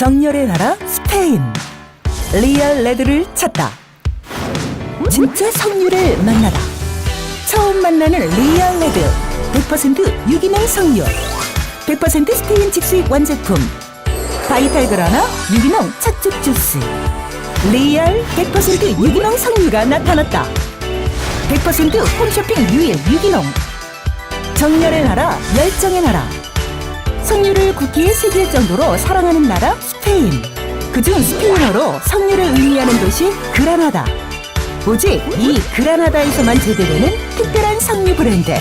정열의 나라 스페인. 리얼 레드를 찾다. 진짜 석류를 만나다. 처음 만나는 리얼 레드. 100% 유기농 석류 100% 스페인 직수입 완제품. 바이탈 그라나 유기농 찻죽 주스. 리얼 100% 유기농 석류가 나타났다. 100% 홈쇼핑 유일 유기농. 정열의 나라 열정의 나라 석류를 국기에 새길 정도로 사랑하는 나라 스페인. 그중 스페인어로 석류를 의미하는 도시 그라나다. 오직 이 그라나다에서만 재배되는 특별한 석류 브랜드.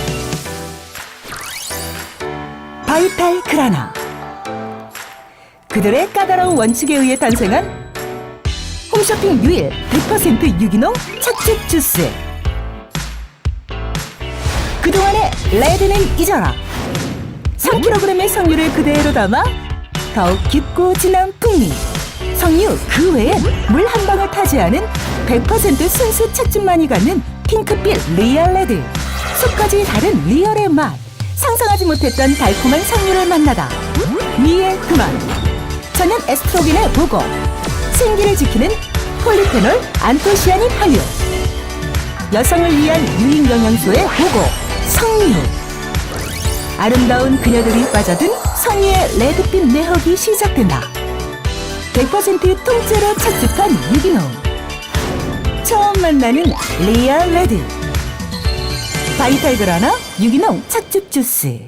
바이탈 그라나. 그들의 까다로운 원칙에 의해 탄생한 홈쇼핑 유일 100% 유기농 찻죽 주스. 그동안의 레드는 잊어라. 3kg의 석류를 그대로 담아 더욱 깊고 진한 풍미. 석류 그 외엔 물한 방울 타지 않은 100% 순수 찻즙만이 갖는 핑크빛 리얼 레드. 속까지 다른 리얼의 맛. 상상하지 못했던 달콤한 석류를 만나다. 미의 그만 천연 에스트로겐의 보고. 생기를 지키는 폴리페놀 안토시아닌 함유 여성을 위한 유익 영양소의 보고. 석류 아름다운 그녀들이 빠져든 성유의 레드빛 내역이 시작된다. 100% 통째로 착즙한 유기농. 처음 만나는 리얼 레드. 바이탈 그라나 유기농 착즙 주스.